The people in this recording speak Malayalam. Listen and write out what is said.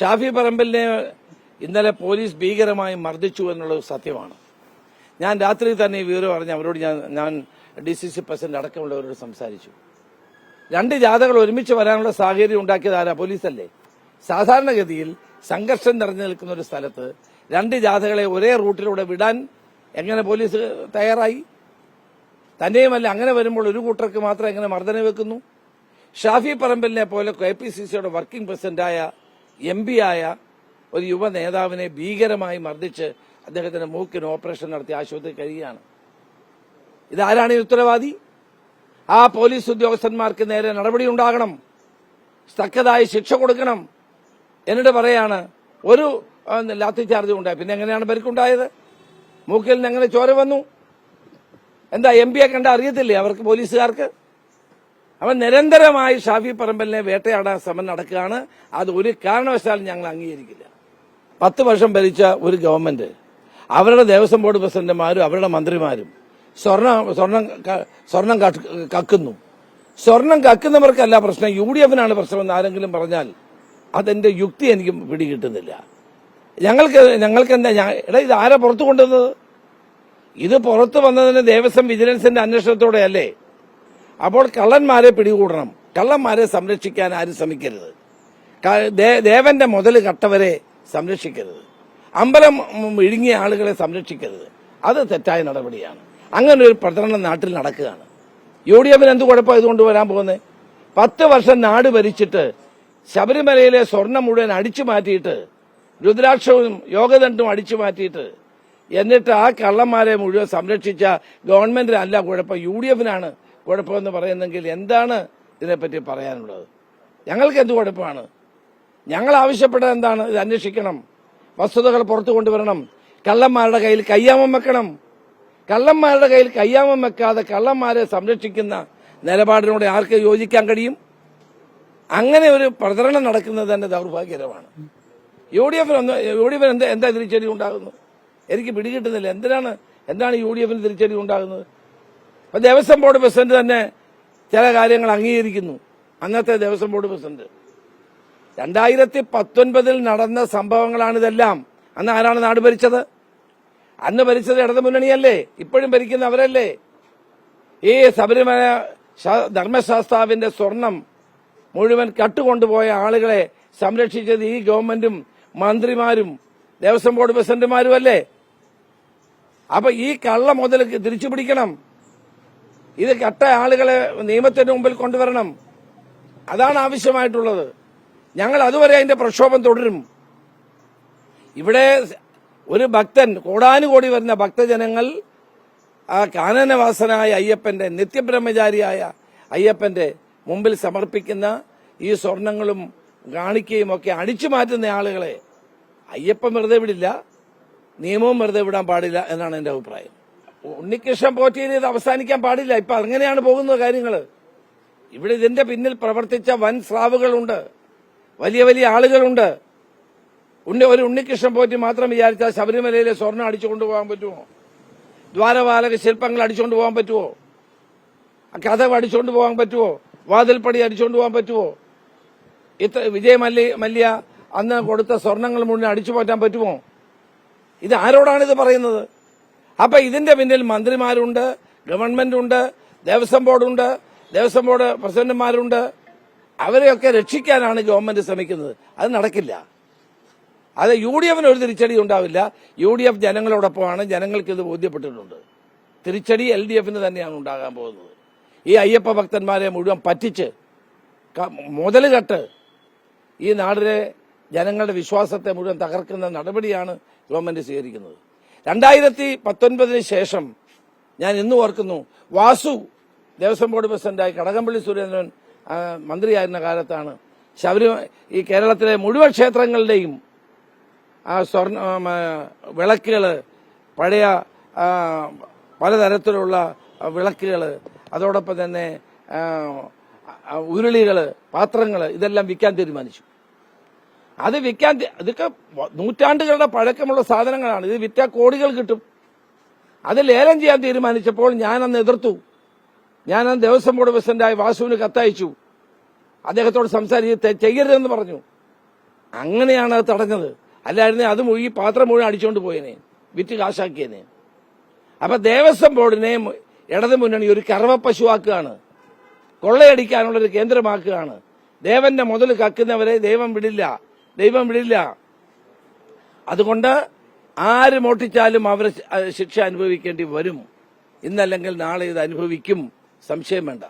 ഷാഫി പറമ്പലിനെ ഇന്നലെ പോലീസ് ഭീകരമായി മർദ്ദിച്ചു എന്നുള്ളത് സത്യമാണ്. ഞാൻ രാത്രി തന്നെ ഈ വിവരം അറിഞ്ഞ് അവരോട് ഞാൻ ഞാൻ ഡി സി സി പ്രസിഡന്റ് അടക്കമുള്ളവരോട് സംസാരിച്ചു. രണ്ട് ജാഥകൾ ഒരുമിച്ച് വരാനുള്ള സാഹചര്യം ഉണ്ടാക്കിയത് ആരാ? പോലീസല്ലേ. സാധാരണഗതിയിൽ സംഘർഷം നിറഞ്ഞു നിൽക്കുന്ന ഒരു സ്ഥലത്ത് രണ്ട് ജാഥകളെ ഒരേ റൂട്ടിലൂടെ വിടാൻ എങ്ങനെ പോലീസ് തയ്യാറായി? തന്നെയുമല്ല അങ്ങനെ വരുമ്പോൾ ഒരു കൂട്ടർക്ക് മാത്രം എങ്ങനെ മർദ്ദനം വെക്കുന്നു? ഷാഫി പറമ്പലിനെ പോലെ കെ പി സി സിയുടെ വർക്കിംഗ് പ്രസിഡന്റായ എം ആയ ഒരു യുവ നേതാവിനെ ഭീകരമായി മർദ്ദിച്ച് അദ്ദേഹത്തിന്റെ മൂക്കിന് ഓപ്പറേഷൻ നടത്തി ആശുപത്രി കഴിയുകയാണ്. ഇതാരാണ് ഈ ഉത്തരവാദി? ആ പോലീസ് ഉദ്യോഗസ്ഥന്മാർക്ക് നേരെ നടപടി ഉണ്ടാകണം. തക്കതായി ശിക്ഷ കൊടുക്കണം. എന്നിട്ട് പറയാണ് ഒരു ലാത്തി ചാർജ് ഉണ്ടായി പിന്നെ എങ്ങനെയാണ് പരിക്കുണ്ടായത് മൂക്കിൽ നിന്ന് എങ്ങനെ ചോര വന്നു? എന്താ എം പിയെ കണ്ട അറിയത്തില്ലേ അവർക്ക് പോലീസുകാർക്ക്? അവൻ നിരന്തരമായി ഷാഫി പറമ്പലിനെ വേട്ടയാടാൻ ശ്രമം നടക്കുകയാണ്. അത് ഒരു കാരണവശാലും ഞങ്ങൾ അംഗീകരിക്കില്ല. പത്ത് വർഷം ഭരിച്ച ഒരു ഗവൺമെന്റ് അവരുടെ ദേവസ്വം ബോർഡ് പ്രസിഡന്റുമാരും അവരുടെ മന്ത്രിമാരും സ്വർണ സ്വർണം സ്വർണം കക്ക്- കക്കുന്നു. സ്വർണം കക്കുന്നവർക്കല്ല പ്രശ്നം. യു ഡി എഫിനാണ് പ്രശ്നമെന്ന് ആരെങ്കിലും പറഞ്ഞാൽ അതെന്റെ യുക്തി എനിക്ക് പിടികിട്ടുന്നില്ല. ഞങ്ങൾക്ക് ഞങ്ങൾക്ക് എന്താ എടാ ഇത് ആരാ പുറത്തു കൊണ്ടുവന്നത്? ഇത് പുറത്തു വന്നതിന് ദേവസ്വം വിജിലൻസിന്റെ അന്വേഷണത്തോടെയല്ലേ? അപ്പോൾ കള്ളന്മാരെ പിടികൂടണം. കള്ളന്മാരെ സംരക്ഷിക്കാൻ ആരും ശ്രമിക്കരുത്. ദേവന്റെ മുതൽ കട്ടവരെ സംരക്ഷിക്കരുത്. അമ്പലം ഇഴുങ്ങിയ ആളുകളെ സംരക്ഷിക്കരുത്. അത് തെറ്റായ നടപടിയാണ്. അങ്ങനെ ഒരു പ്രചരണം നാട്ടിൽ നടക്കുകയാണ്. യു ഡി എഫിന് എന്ത് കുഴപ്പം ഇതുകൊണ്ട് വരാൻ പോകുന്നത് പത്ത് വർഷം നാട് ഭരിച്ചിട്ട് ശബരിമലയിലെ സ്വർണം മുഴുവൻ അടിച്ചു മാറ്റിയിട്ട് രുദ്രാക്ഷവും യോഗദണ്ഡും അടിച്ചു മാറ്റിയിട്ട് എന്നിട്ട് ആ കള്ളന്മാരെ മുഴുവൻ സംരക്ഷിച്ച ഗവൺമെന്റിനല്ല കുഴപ്പം. യു ഡി എഫിനാണ് കുഴപ്പമെന്ന് പറയുന്നെങ്കിൽ എന്താണ് ഇതിനെപ്പറ്റി പറയാനുള്ളത്? ഞങ്ങൾക്ക് എന്ത് കുഴപ്പമാണ്? ഞങ്ങൾ ആവശ്യപ്പെട്ടത് എന്താണ്? ഇത് അന്വേഷിക്കണം. വസ്തുതകൾ പുറത്തു കൊണ്ടുവരണം. കള്ളന്മാരുടെ കയ്യിൽ കയ്യാമം വെക്കണം. കള്ളന്മാരുടെ കയ്യിൽ കയ്യാമം വെക്കാതെ കള്ളന്മാരെ സംരക്ഷിക്കുന്ന നിലപാടിനോട് ആർക്ക് യോജിക്കാൻ കഴിയും? അങ്ങനെ ഒരു പ്രചരണം നടക്കുന്നത് തന്നെ ദൗർഭാഗ്യകരമാണ്. യു ഡി എഫിന് ഒന്ന് യു ഡി എഫിന് എന്താ എന്താ തിരിച്ചടി ഉണ്ടാകുന്നു എനിക്ക് പിടികിട്ടുന്നില്ല. എന്തിനാണ് എന്താണ് യു ഡി എഫിന് തിരിച്ചടി ഉണ്ടാകുന്നത്? അപ്പൊ ദേവസ്വം ബോർഡ് പ്രസിഡന്റ് തന്നെ ചില കാര്യങ്ങൾ അംഗീകരിക്കുന്നു. അന്നത്തെ ദേവസ്വം ബോർഡ് പ്രസിഡന്റ്. രണ്ടായിരത്തി പത്തൊൻപതിൽ നടന്ന സംഭവങ്ങളാണ് ഇതെല്ലാം. അന്ന് ആരാണ് നാട് ഭരിച്ചത്? അന്ന് ഭരിച്ചത് ഇടതു മുന്നണിയല്ലേ ഇപ്പോഴും ഭരിക്കുന്ന അവരല്ലേ? ഈ ശബരിമല ധർമ്മശാസ്താവിന്റെ സ്വർണം മുഴുവൻ കട്ടുകൊണ്ടുപോയ ആളുകളെ സംരക്ഷിച്ചത് ഈ ഗവൺമെന്റും മന്ത്രിമാരും ദേവസ്വം ബോർഡ് പ്രസിഡന്റുമാരും അല്ലേ അപ്പൊ ഈ കള്ള മുതൽ തിരിച്ചു പിടിക്കണം ഇത് കട്ട ആളുകളെ നിയമത്തിന്റെ മുമ്പിൽ കൊണ്ടുവരണം. അതാണ് ആവശ്യമായിട്ടുള്ളത്. ഞങ്ങൾ അതുവരെ അതിന്റെ പ്രക്ഷോഭം തുടരും. ഇവിടെ ഒരു ഭക്തൻ കോടാനുകോടി വരുന്ന ഭക്തജനങ്ങൾ ആ കാനനവാസനായ അയ്യപ്പന്റെ നിത്യബ്രഹ്മചാരിയായ അയ്യപ്പന്റെ മുമ്പിൽ സമർപ്പിക്കുന്ന ഈ സ്വർണങ്ങളും കാണിക്കുകയും ഒക്കെ അടിച്ചു മാറ്റുന്ന ആളുകളെ അയ്യപ്പൻ വെറുതെ വിടില്ല നിയമവും വെറുതെ വിടാൻ പാടില്ല എന്നാണ് എന്റെ അഭിപ്രായം. ഉണ്ണികൃഷ്ണൻ പോറ്റിയിൽ ഇത് അവസാനിക്കാൻ പാടില്ല. ഇപ്പൊ അങ്ങനെയാണ് പോകുന്നത് കാര്യങ്ങൾ ഇവിടെ ഇതിന്റെ പിന്നിൽ പ്രവർത്തിച്ച വൻ സ്രാവുകളുണ്ട്. വലിയ വലിയ ആളുകളുണ്ട്. ഉണ്ണി ഒരു ഉണ്ണികൃഷ്ണൻ പോറ്റി മാത്രം വിചാരിച്ചാൽ ശബരിമലയിലെ സ്വർണം അടിച്ചുകൊണ്ട് പോകാൻ പറ്റുമോ? ദ്വാരപാലക ശില്പങ്ങൾ അടിച്ചുകൊണ്ട് പോകാൻ പറ്റുമോ? കഥ അടിച്ചുകൊണ്ട് പോകാൻ പറ്റുമോ? വാതിൽപ്പടി അടിച്ചുകൊണ്ട് പോകാൻ പറ്റുമോ? ഇത്ര വിജയ മല്യ മല്യ അന്ന് കൊടുത്ത സ്വർണങ്ങൾ മുഴുവൻ അടിച്ചു മാറ്റാൻ പറ്റുമോ? ഇത് ആരോടാണ് ഇത് പറയുന്നത്? അപ്പൊ ഇതിന്റെ പിന്നിൽ മന്ത്രിമാരുണ്ട് ഗവൺമെന്റ് ഉണ്ട് ദേവസ്വം ബോർഡുണ്ട് ദേവസ്വം ബോർഡ് പ്രസിഡന്റുമാരുണ്ട്. അവരെയൊക്കെ രക്ഷിക്കാനാണ് ഗവൺമെന്റ് ശ്രമിക്കുന്നത്. അത് നടക്കില്ല. അത് യു ഡി എഫിന് ഒരു തിരിച്ചടി ഉണ്ടാവില്ല. യു ഡി എഫ് ജനങ്ങളോടൊപ്പമാണ്. ജനങ്ങൾക്ക് ഇത് ബോധ്യപ്പെട്ടിട്ടുണ്ട്. തിരിച്ചടി എൽ ഡി എഫിന് തന്നെയാണ് ഉണ്ടാകാൻ പോകുന്നത്. ഈ അയ്യപ്പ ഭക്തന്മാരെ മുഴുവൻ പറ്റിച്ച് മുതലുകെട്ട് ഈ നാടിലെ ജനങ്ങളുടെ വിശ്വാസത്തെ മുഴുവൻ തകർക്കുന്ന നടപടിയാണ് ഗവൺമെന്റ് സ്വീകരിക്കുന്നത്. രണ്ടായിരത്തി പത്തൊൻപതിന് ശേഷം ഞാൻ ഇന്ന് ഓർക്കുന്നു വാസു ദേവസ്വം ബോർഡ് പ്രസിഡന്റായി കടകംപള്ളി സുരേന്ദ്രൻ മന്ത്രിയായിരുന്ന കാലത്താണ്. ശബരി ഈ കേരളത്തിലെ മുഴുവൻ ക്ഷേത്രങ്ങളുടെയും ആ സ്വർണ വിളക്കുകൾ പഴയ പലതരത്തിലുള്ള വിളക്കുകൾ അതോടൊപ്പം തന്നെ ഉരുളികൾ പാത്രങ്ങൾ ഇതെല്ലാം വിൽക്കാൻ തീരുമാനിച്ചു. അത് വിൽക്കാൻ ഇതൊക്കെ നൂറ്റാണ്ടുകളുടെ പഴക്കമുള്ള സാധനങ്ങളാണ്. ഇത് വിറ്റാ കോടികൾ കിട്ടും. അത് ലേലം ചെയ്യാൻ തീരുമാനിച്ചപ്പോൾ ഞാൻ അന്ന് എതിർത്തു. ഞാൻ അന്ന് ദേവസ്വം ബോർഡ് പ്രസിഡന്റായ വാസുവിന് കത്തയച്ചു. അദ്ദേഹത്തോട് സംസാരിച്ച് ചെയ്യരുതെന്ന് പറഞ്ഞു. അങ്ങനെയാണ് അത് തടഞ്ഞത്. അല്ലായിരുന്നെ അത് മുഴുകി പാത്രം മുഴുവൻ അടിച്ചുകൊണ്ട് പോയേനെ. വിറ്റ് കാശാക്കിയേനെ. അപ്പൊ ദേവസ്വം ബോർഡിനെ ഇടതു മുന്നണി ഒരു കറവപ്പശുവാക്കുകയാണ് കൊള്ളയടിക്കാനുള്ള ഒരു കേന്ദ്രമാക്കുകയാണ്. ദേവന്റെ മുതൽ കക്കുന്നവരെ ദൈവം വിടില്ല. ദൈവം വിടില്ല. അതുകൊണ്ട് ആര് മോട്ടിച്ചാലും അവർ ശിക്ഷ അനുഭവിക്കേണ്ടി വരും. ഇന്നല്ലെങ്കിൽ നാളെ ഇത് അനുഭവിക്കും. സംശയം വേണ്ട.